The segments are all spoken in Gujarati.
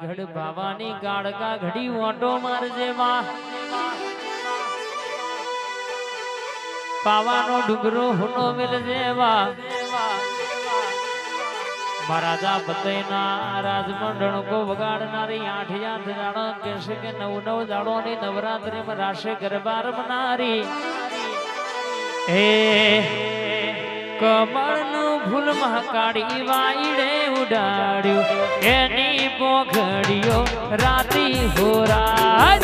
ઘડ ભાવાની ગાળકા ઘડી ઓટો મારજે માં. પાવાનો ડુંગરો હુનો મિલજે વા મહારાજા બતઈના રાજમંડળ કો વગાડનારી આઠ યાદ જાણો કેશે કે નવ નવ જાણોની નવરાત્રિમાં રાશે ગરબાર રમનારી હે કમળનું ફૂલ મહાકાળી વાઈડે ઉડાડ્યું. એની પોઘડીઓ રાતી હોરાજ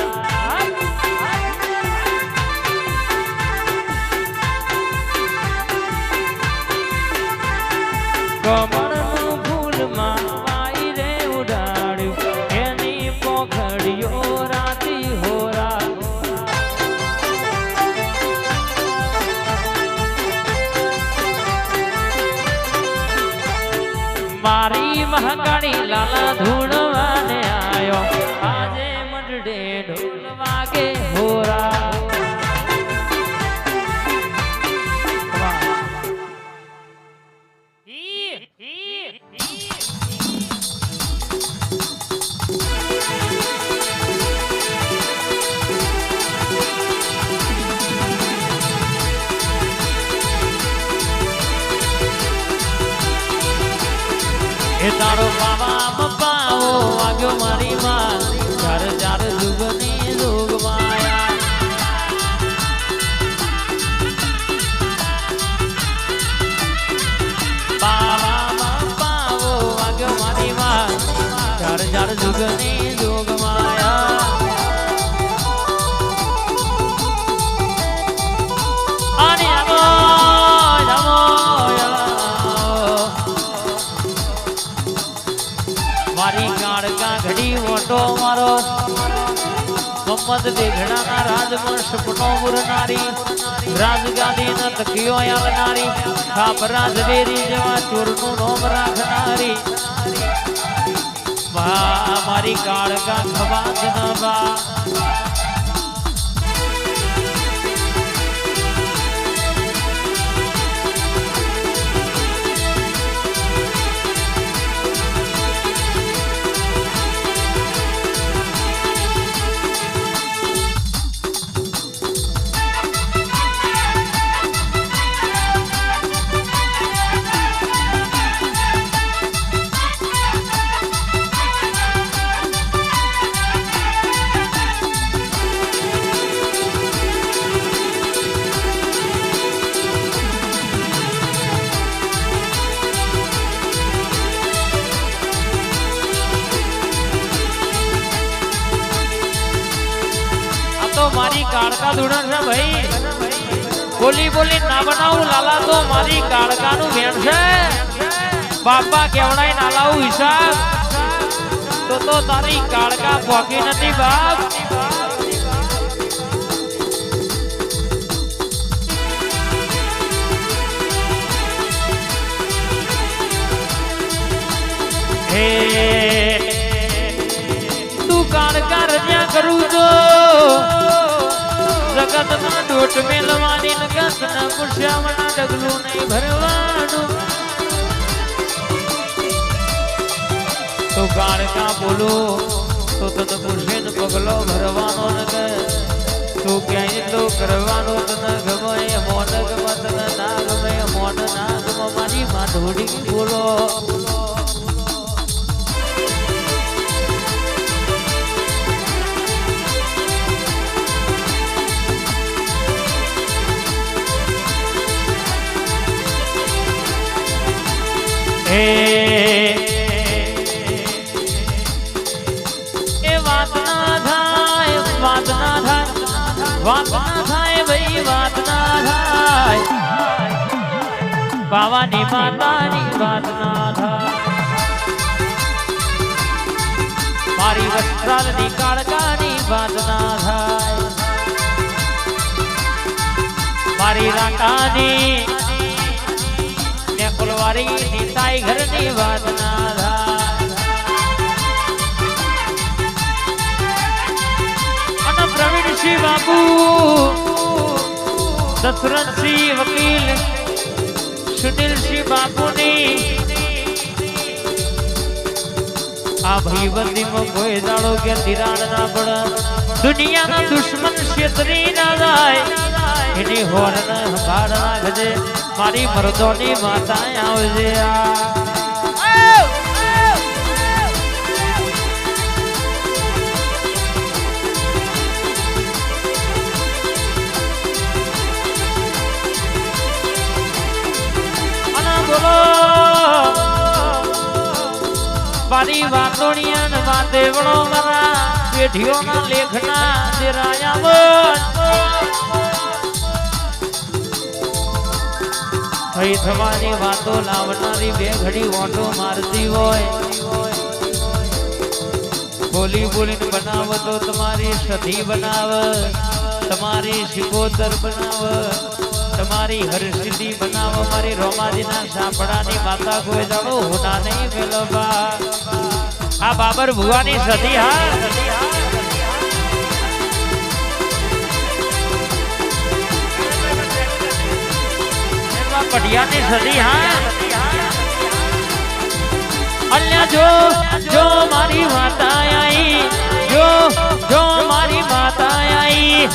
કમળનું ફૂલ મહાકાળી લાલા ધૂણવાને આવ્યો આજે મંડળે ઢોલ વાગે હોરા બાબા બપ્પાઓ વાગ્યો મારી માં ઘડી ઓટો મારો મમ્મદ રાજવંશ પુનો મુરનારી રાજગાદી ન તકિયો આવનારી. ખાપ રાજવેરી જેવા ચોરનું નોમ રાખનારી. મારી કાળકા ખવાજ ના કાળકા ધૂણન છે ભાઈ. બોલી બોલી, ના બનાવું, લાલા તો મારી કાળકાનું વેણ છે. બાપા કેવડાય ના લાવું હિસાબ. તો તો તારી કાળકા ભોગી નથી બાપ. તું કાળકા રજ્યા કરું છો. જગતમાં દોટ મેલવાની નગત ના પુષ્યાવના ડગલું નહીં ભરવાનું. તો કાળકા બોલો, તો તત પુરુષે પગલો ભરવાનો ન કે તું ક્યાંય તો કરવાનો તને ગમે, મોન ગમત ના ગમે, મોન ના ગમે, મારી માધોડી બોલો. એ વાત ના થાય વાત ના થાય વાત ના થાય ભાઈ વાત ના થાય બાવાની માતાની વાત ના થાય મારી વસ્ત્રાલની કાળકાની વાત ના થાય મારી રાકાની કુલવારી નીતાઈ ઘરની વાત ના અને પ્રવીણસિંહ બાપુ, દશરથસિંહ વકીલ, સુનિલસિંહ બાપુની આ ભાઈબંધીમાં કોઈ દાડો કે તિરાડ ના પડે દુનિયાના દુશ્મન છેતરી ના જાય. એની હોરન સંભાળ રાખજે મારી મરદોની માતા આવજે આ. મારી વાતોણિયા ને વાતે વણો મારા પેઢીઓના લેખના દેરાયા થઈ થવાની વાતો લાવનારી બે ઘડી ઓટો મારતી હોય. બોલી બોલીને બનાવ તો તમારી સધી બનાવ, તમારી શિકોતર બનાવ, તમારી હરસિદ્ધિ બનાવ. મારી રોમાજીના સાંભળાની માતા કોઈ દાડો હોના નહીં મેલવા આ બાબર ભુવાની સધી, હા? એમાં કઢિયાની સધી હા અલ્યા જો જો મારી માતા આઈ જો જો મારી માતા આઈ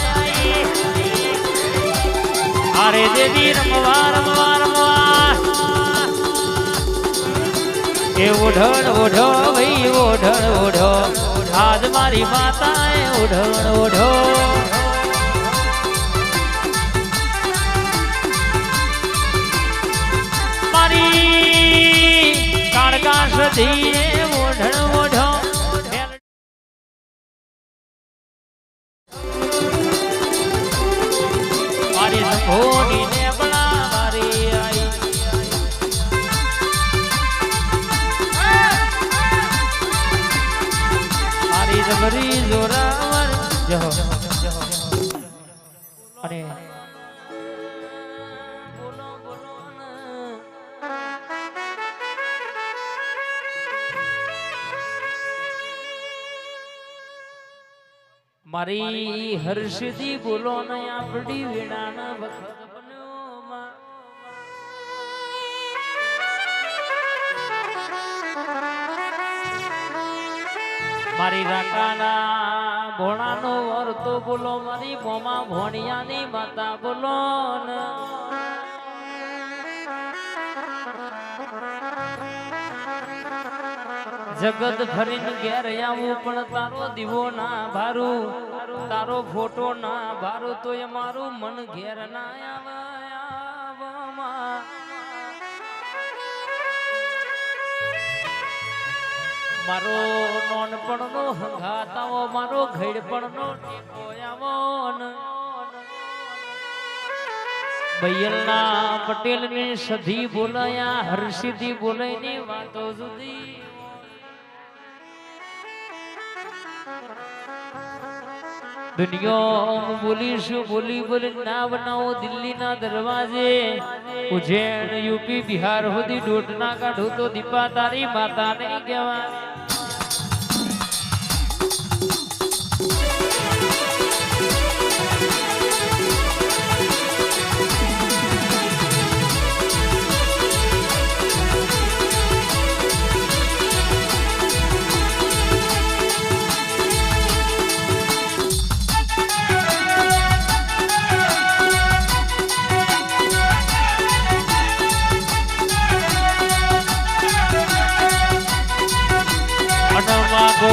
અરે દેવી રમવા રમવા રમવા એ ઓઢણ ઓઢો ભાઈ ઓઢણ ઓઢો આજ મારી માતાએ ઓઢણ ઓઢો મારી કાળકા સધી ઓઢણ ઓઢો. મારી સંભોની ને બળા જોરાવર જહો. મારી હર્ષદી બોલો ને આપડી વીણાના વખત મારી રાકાના ભોણાનો વર્તો બોલો મારી બોમા ભોણિયાની માતા બોલો ને. જગત ફરીને ઘેર આવું, પણ તારો દીવો ના ભારું, તારો ફોટો ના ભારું, તો એ મારું મન ઘેર ના આવે. મારો નોનપણનો હંગાતાઓ મારો ઘેડપણનો ટેકો આવો ને. બૈયલના પટેલની સધી બોલાયા હર્ષિદી બોલાયની વાતો સુધી દુનિયા, બોલીશું, બોલી બોલી ના બનાવો દિલ્હીના દરવાજે. ઉજ્જૈન, યુપી, બિહાર સુધી દોઢ ના કાઢું તો દીપા તારી માતા નહીં કહેવાય.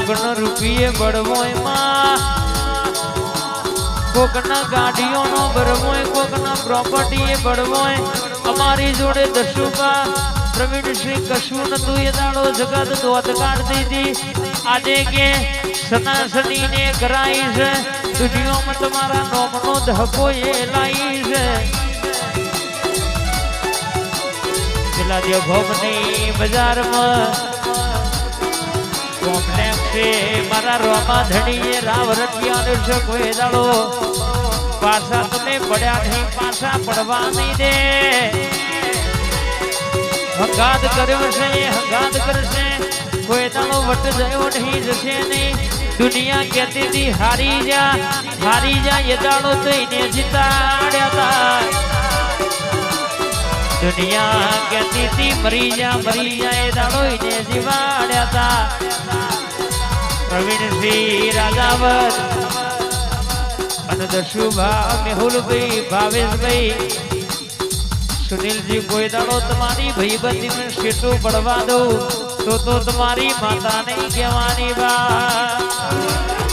કોકનો રૂપિયે બળવોયમાં. કોકન ગાડીઓ નો બળવોય કોકના એ બળવોય. અમારી જોડે દશુકા પ્રવીણ શ્રી કશું નતું, એ દાડો જગત દોત કાઢતી હતી આજે કે સનાસની ને કરાઈ છે, દુનિયામાં તમારા નોમનો ધકો એ લાઈ છે. પેલા જે ભોગની બજારમાં કોમ્પ્લેક્સ છે, મારા રોમા ધણીએ રાવ રટિયાનો દાડો. પાછા તમે પડ્યા નહીં, પાછા પડવા દે. હંગાત કર્યો છે હંગાત કરશે. કોઈ દાડો વટ જયો નહીં, જશે નહીં. દુનિયા કહેતી હતી, હારી જા હારી જા, એ દાડો તો એને દુનિયા કેતી તી મરી જા મરી જા એ દાડો એને જીવાડ્યા હતા પ્રવીણસિંહ રાજાવત અને દશુભા મેહુલભાઈ ભાવેશભાઈ. સુનિલજી, કોઈ દાડો તમારી ભાઈબંધી શેટું પડવા દઉં, તો તો તમારી માતા નહીં કહેવાની બા